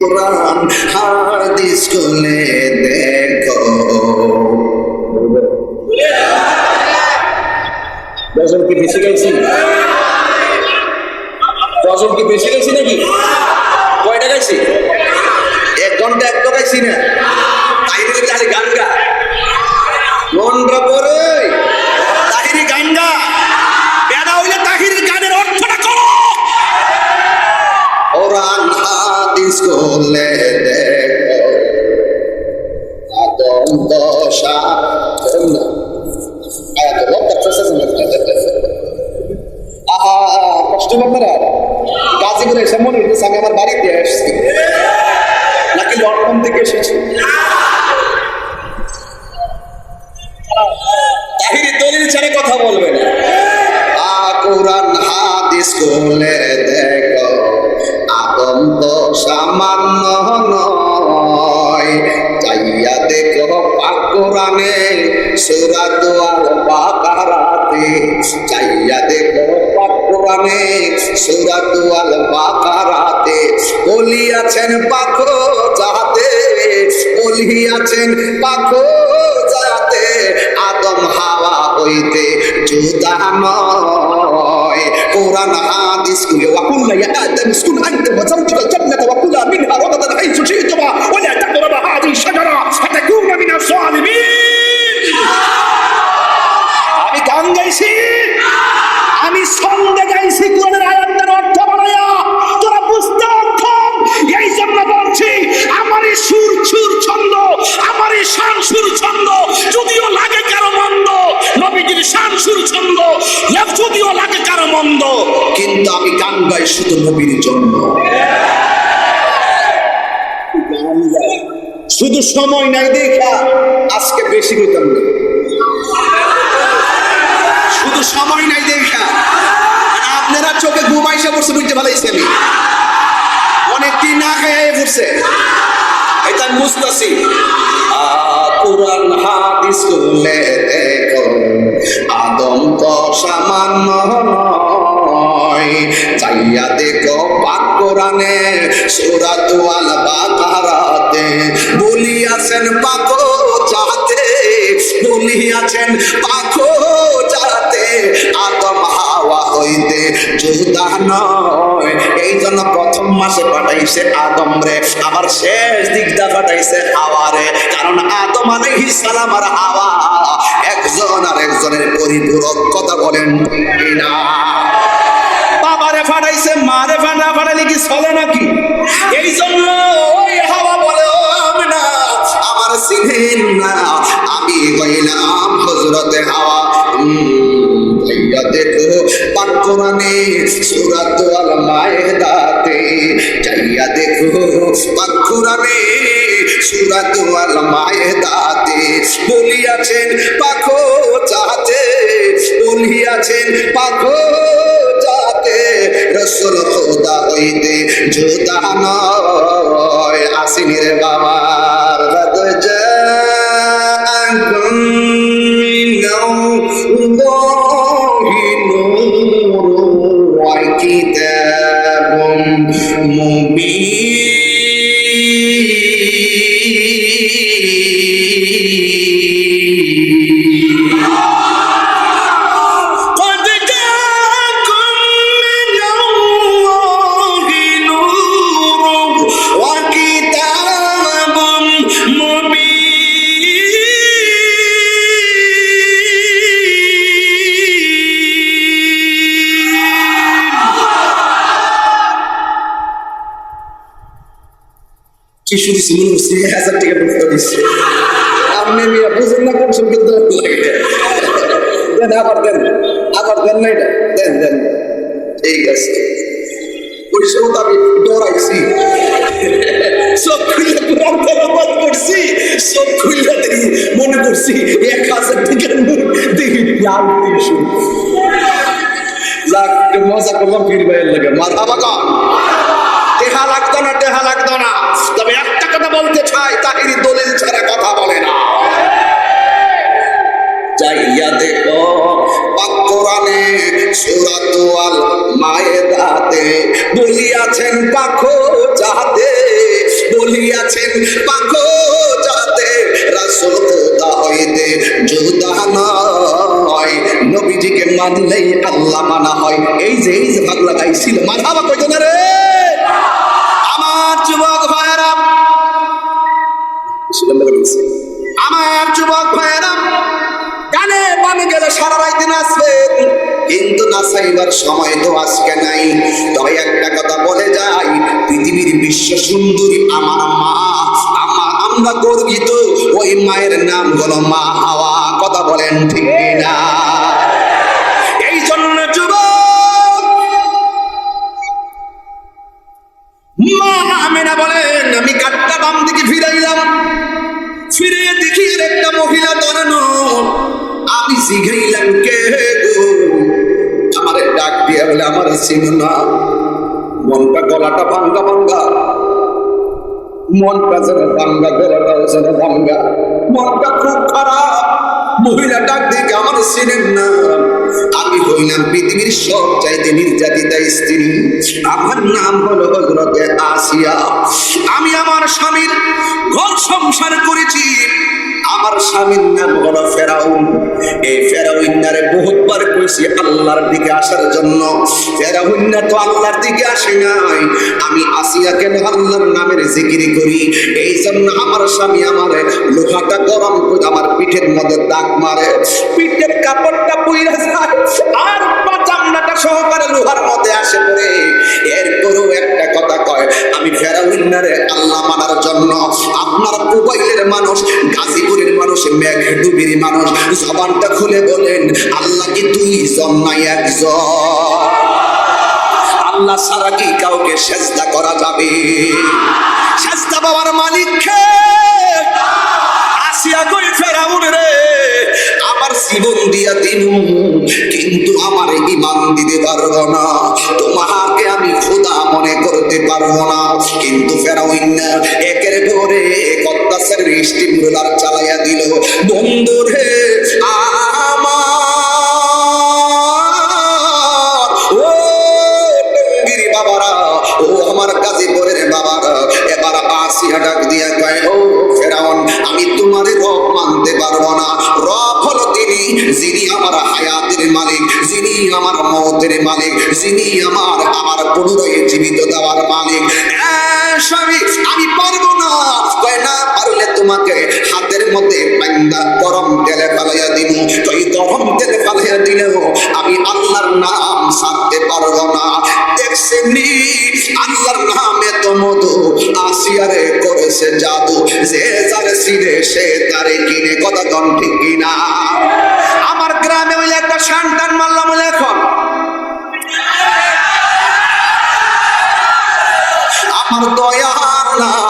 কোরআন হাদিস খুলে দেখো। গজল কি বেশি গেছি গজল কি বেশি গেছি নাকি? কয়টা গাইছি? এক ঘণ্টা এক গাইছি না। হাদিস খুলে দেখো আদম তো সামান্য নয়। চাইয়া দেখো পাক কোরআনে, সূরা দুয়ার বাকারাতে। চাইয়া দেখো পাক কোরআনে, সূরা দুয়ার বাকারাতে। বলিয়াছেন পাখো যাতে বলিয়াছেন পাখো যাতে আদম হাওয়া হইতে জুদা নয়। القرآن حادث وكل يا آدم اسكن أنت وزوجك الجنة মন্দ কিন্তু আমি গান গাই শুধু নবীর জন্য। শুধু সময় নাই দেখা, আজকে বেশি না। শুধু সময় নাই দেখা। আপনারা চোখে ঘুমাইসা পড়ছে, বুঝতে পারলাইছেন অনেকটি না খেয়ে পড়ছে। এটা আমি বুঝতেছি। কোরআন, হাদিস দেখো। আদম তো সামান্য নয় চাইয়া দেখো পাক কোরআনে সূরাত ওয়াল বাকারাতে বলিয়াছেন পাকো যাতে বলিয়াছেন পাকো যাতে আদম হাওয়া হইতে জুদা নয়। এই জন্য প্রথম মাসে পাঠাইছে আদম রে, আবার শেষ দিকটা পাঠাইছে হাওয়ারে কারণ আদম আলাইহিস সালাম আর হাওয়া, একজন আর একজনের পরিপূরক কথা বলেন না ফাটাইছে, মারে ফাটা ফাটাইলে কি চলে নাকি? এই জন্য ওই হাওয়া বলে না আমার চিনেন না, আমি হইলাম হজরতে হাওয়া। দেখো দেখো পাখো যাতে বলিয়াছেন, পাখো হইতে জোদা নয় আসিনি রে বাবার কি শুনেছি মনে এক হাজার টাকা বুঝতে দিচ্ছে আপনি মিয়া বুঝেন না কোন সঙ্গে দৌড় লাগে। দেন, আবার দেন আবার দেন না এটা। দেন দেন, ঠিক আছে। ওই সময় তো আমি ডরাইছি। সব খুলে কোরআন করছি, সব খুলে দেখি মজা করলাম পীর ভাইয়ের লাগে। মাথা বাঁকা টেহা লাগতো না টেহা লাগতো না। তবে একটা কথা বলতে চাই, তাহিরি দলিল ছাড়া কথা বলে না। দেখো পাক কোরআনে সূরাত আল মায়েদাতে বলিয়াছেন পাখো যাতে পাখো যাতে রাসূল খোদা হইতে জুদা নয়। নবীজিকে মানলেই আল্লাহ মানা হয়। এই যে এই যে ভাগ লাগাইছিল মাথাবা সারা রাইতে নাচবেন কিন্তু নাচাইবার সময় তো আজকে নাই। তবে একটা কথা বলে যাই, পৃথিবীর বিশ্ব সুন্দরী আমার মা। আমার আমরা গর্বিত, ওই মায়ের নাম হলো মা হাওয়া। কথা বলেন ঠিক না এই জন্য যুবক, মা আমেনা বলেন, আমি কাটটা বাম দিকে ফিরাইলাম। ফিরে দেখি একটা মহিলা দাঁড়ানো। আমি জিঘাইলাম কে গো? আমারে ডাক দিয়া বলে, আমার চিনো না। মনটা গলাটা ভাঙ্গা ভাঙ্গা। মনটা যেন ভাঙ্গা, গলাটাও যেন ভাঙ্গা। মনটা খুব খারাপ। মহিলা ডাক দেখে আমার চিনেন না। আমি হইলাম পৃথিবীর সব চাইতে নির্যাতিতা স্ত্রী। আমার নাম হলো আসিয়া। আমি আমার স্বামীর ঘর সংসার করেছি। আমার স্বামীর নাম হলো ফেরাউন। এই ফেরাউন্নারে বহুতবার কইছি আল্লাহর দিকে আসার জন্য। ফেরাউন্না তো আল্লাহর দিকে আসে নাই। আমি আসিয়া কেন আল্লাহর নামের জিকিরি করি। এই জন্য আমার স্বামী আমার লোহাটা গরম করে আমার পিঠের মধ্যে দাগ মারে। পিঠের কাপড়টা পুইরা যায় আর পাচামনাটা সহকারে লোহার মধ্যে আসে পড়ে। এরপরও একটা কথা কয়, আমি ফেরাউন্নারে মানুষ মেঘডুবির মানুষ জবানটা খুলে বলেন, আল্লাহ কি দুই জন একজন? আল্লাহ ছাড়া কি কাউকে সেজদা করা যাবে? সেজদা বাবার মালিক আসিয়া কই ফেরাউন রে? আমার জীবন দিয়া দিন, কিন্তু আমার ইমান দিতে পারব না। তোমাকে আমি খোদা মনে করতে পারব না। কিন্তু ফেরাউন একের পরে কত্তাসের স্টিম রোলার চালাইয়া দিল, বন্ধু রে, আমার, ও টঙ্গিরি বাবারা, ও আমার বাবারা, এবার আসিয়া ডাক দিয়া কয়, ও ফেরাউন, আমি তোমারে রব মানতে পারব না। রব হলো তিনি, যিনি আমার হায়াতের মালিক, যিনি আমার মৌতের মালিক, যিনি আমার আমার পুনরায় জীবিত দেওয়ার মালিক। স্বামী, আমি তোমাকে হাতের মধ্যে পাইন্দা গরম তেলে ফেলাইয়া দিব তুই গরম তেলে ফেলাইয়া দিলেও আমি আল্লাহর নাম ছাড়তে পারব না। দেখছেনি আল্লাহর নামে তো মধু আসিয়ারে করেছে জাদু। যে যারে সিনে সে তারে কিনে। কথা কন ঠিক কিনা? আমার গ্রামে ওই একটা সন্তান মারলাম এখন। আমার দয়ার নামে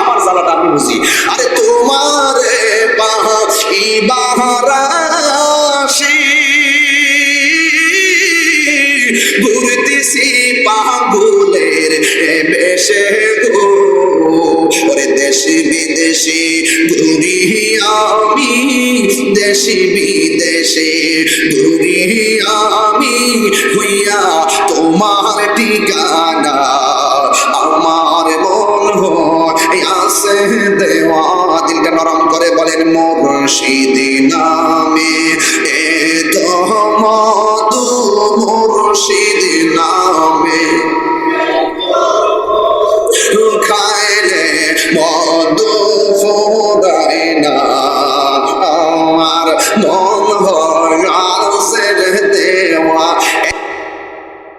আমার জ্বালাটা আমি বুঝি। আরে তোমারে ইবারাশি ঘুরতেছি পাগুলের বেশে গো। দেশি বিদেশি, ঘুরি আমি দেশি বিদেশে, ঘুরি আমি হইয়া তোমার ঠিকানা। দেওয়া দিলটা নরম করে বলেন মুর্শিদি নামে এ তো মধু মুর্শিদি